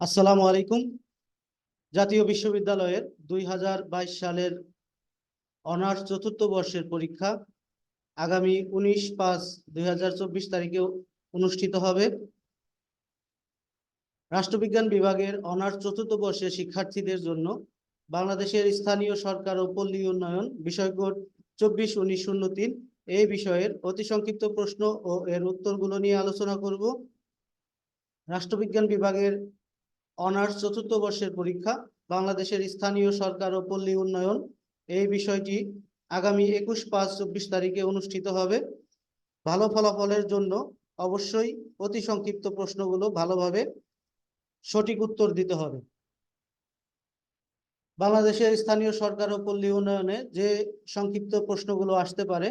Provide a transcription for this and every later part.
আসসালামু আলাইকুম। জাতীয় বিশ্ববিদ্যালয়ের দুই হাজার বাইশ সালের অনার্স চতুর্থ বর্ষের পরীক্ষা আগামী উনিশ পাঁচ দুই তারিখে অনুষ্ঠিত হবে। রাষ্ট্রবিজ্ঞান বিভাগের অনার্স চতুর্থ বর্ষের শিক্ষার্থীদের জন্য বাংলাদেশের স্থানীয় সরকার ও পল্লী উন্নয়ন বিষয়কোড চব্বিশ উনিশ শূন্য তিন এই বিষয়ের অতি সংক্ষিপ্ত প্রশ্ন ও এর উত্তরগুলো নিয়ে আলোচনা করব। রাষ্ট্রবিজ্ঞান বিভাগের অনার্স চতুর্থ বর্ষের পরীক্ষা, বাংলাদেশের স্থানীয় সরকার ও পল্লী উন্নয়ন। এই বিষয়টি আগামী একুশ পাঁচ চব্বিশ তারিখে অনুষ্ঠিত হবে। ভালো ফলাফলের জন্য অবশ্যই অতি সংক্ষিপ্ত প্রশ্নগুলো ভালোভাবে সঠিক উত্তর দিতে হবে। বাংলাদেশের স্থানীয় সরকার ও পল্লী উন্নয়নে যে সংক্ষিপ্ত প্রশ্নগুলো আসতে পারে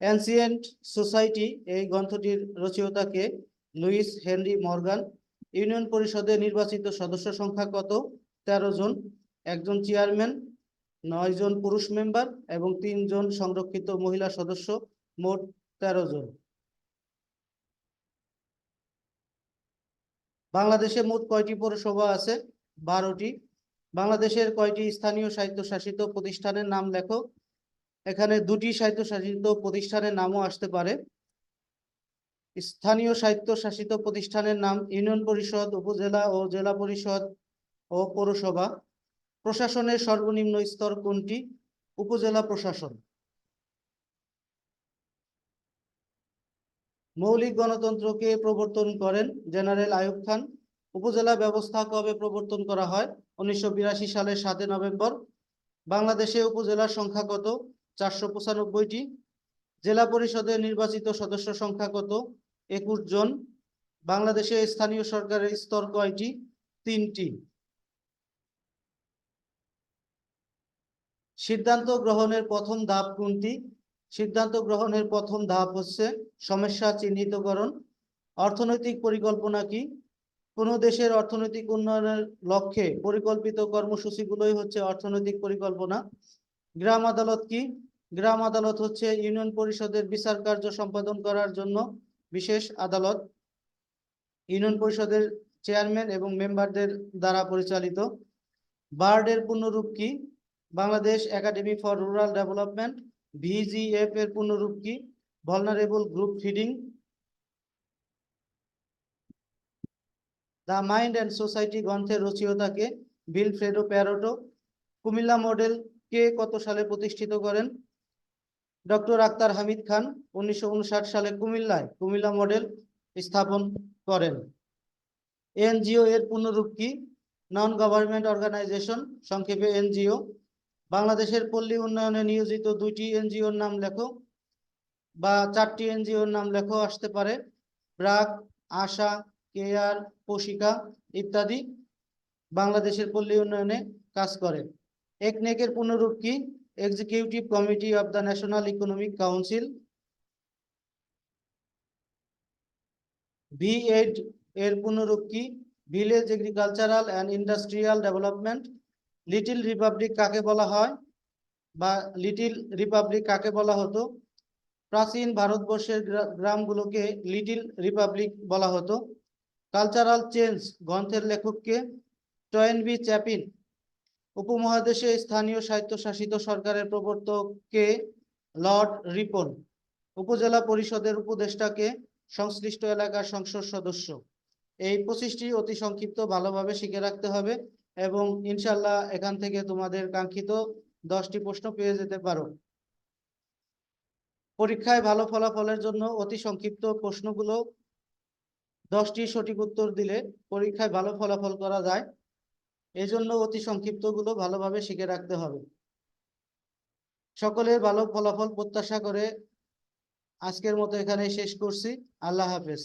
অ্যানসিয়েন্ট সোসাইটি এই গ্রন্থটির রচয়িতাকে লুইস হেনরি মর্গান ইউনিয়ন পরিষদে নির্বাচিত সদস্য সংখ্যা কত? তেরো জন, একজন চেয়ারম্যান, নয় জন পুরুষ মেম্বার এবং তিনজন সংরক্ষিত মহিলা সদস্য, মোট তেরো জন। বাংলাদেশে মোট কয়টি পৌরসভা আছে? বারোটি। বাংলাদেশের কয়টি স্থানীয় স্বায়ত্তশাসিত প্রতিষ্ঠানের নাম লেখো? এখানে দুটি স্বায়ত্তশাসিত প্রতিষ্ঠানের নামও আসতে পারে। স্থানীয় স্বায়ত্তশাসিত প্রতিষ্ঠানের নাম ইউনিয়ন পরিষদ, উপজেলা ও জেলা পরিষদ ও পৌরসভা। প্রশাসনের সর্বনিম্ন স্তর কোনটি? উপজেলা প্রশাসন। মৌলিক গণতন্ত্রকে প্রবর্তন করেন জেনারেল আয়ুব খান। উপজেলা ব্যবস্থা কবে প্রবর্তন করা হয়? উনিশশো বিরাশি সালের সাতই নভেম্বর। বাংলাদেশে উপজেলার সংখ্যা কত? চারশো জেলা পরিষদের নির্বাচিত সদস্য সংখ্যা কত? একুশ জন বাংলাদেশে স্থানীয় সরকারের স্তর কয়টি? তিনটি। সিদ্ধান্ত গ্রহণের প্রথম ধাপ কোনটি? সিদ্ধান্ত গ্রহণের প্রথম ধাপ হচ্ছে সমস্যা চিহ্নিতকরণ। অর্থনৈতিক পরিকল্পনা কি? কোনো দেশের অর্থনৈতিক উন্নয়নের লক্ষ্যে পরিকল্পিত কর্মসূচিগুলোই হচ্ছে অর্থনৈতিক পরিকল্পনা। গ্রাম আদালত কি? গ্রাম আদালত হচ্ছে ইউনিয়ন পরিষদের বিচার কার্য সম্পাদন করার জন্য বিশেষ আদালত ইউনিয়ন পরিষদের চেয়ারম্যান এবং মেম্বারদের দ্বারা পরিচালিত। বার্ডের পূর্ণরূপ কি? Bangladesh academy for rural development VGF এর পূর্ণরূপ কি? Vulnerable group feeding, the mind and society গ্রন্থের রচয়িতাকে বিলফ্রেডো প্যারোটো। কুমিল্লা মডেল কে কত সালে প্রতিষ্ঠিত করেন? ডক্টর আক্তার হামিদ খান উনিশশো উনষাট সালে কুমিল্লায় কুমিল্লা মডেল স্থাপন করেন। এনজিও এর পূর্ণরূপ কি? নন গভর্নমেন্ট অর্গানাইজেশন সংক্ষেপে এনজিও। বাংলাদেশের পল্লী উন্নয়নে নিয়োজিত দুইটি এনজিওর নাম লেখো বা চারটি এনজিওর নাম লেখো, আসতে পারে। ব্রাক, আশা, কেয়ার, পোশিকা ইত্যাদি বাংলাদেশের পল্লী উন্নয়নে কাজ করে। একনেকের পূর্ণরূপ কি? Executive committee of the national economic council V AID এর কি village agricultural and industrial development little republic কাকে বলা হয়? বা লিটিল রিপাবলিক কাকে বলা হতো? প্রাচীন ভারতবর্ষের গ্রামগুলোকে লিটিল রিপাবলিক বলা হতো। কালচারাল চেঞ্জ গ্রন্থের লেখককে টয়েনবি চ্যাপিন উপমহাদেশে স্থানীয় স্বায়ত্তশাসিত সরকারের প্রবর্তককে লর্ড রিপন। উপজেলা পরিষদের উপদেষ্টাকে সংশ্লিষ্ট এলাকার সংসদ সদস্য। এই পঁচিশটি অতি সংক্ষিপ্ত ভালোভাবে শিখে রাখতে হবে এবং ইনশাল্লাহ এখান থেকে তোমাদের কাঙ্ক্ষিত দশটি প্রশ্ন পেয়ে যেতে পারো। পরীক্ষায় ভালো ফলাফলের জন্য অতি সংক্ষিপ্ত প্রশ্নগুলো দশটি সঠিক উত্তর দিলে পরীক্ষায় ভালো ফলাফল করা যায়। এজন্য অতি সংক্ষিপ্তগুলো ভালোভাবে শিখে রাখতে হবে। সকলের ভালো ফলাফল প্রত্যাশা করে আজকের মতো এখানে শেষ করছি। আল্লাহ হাফেজ।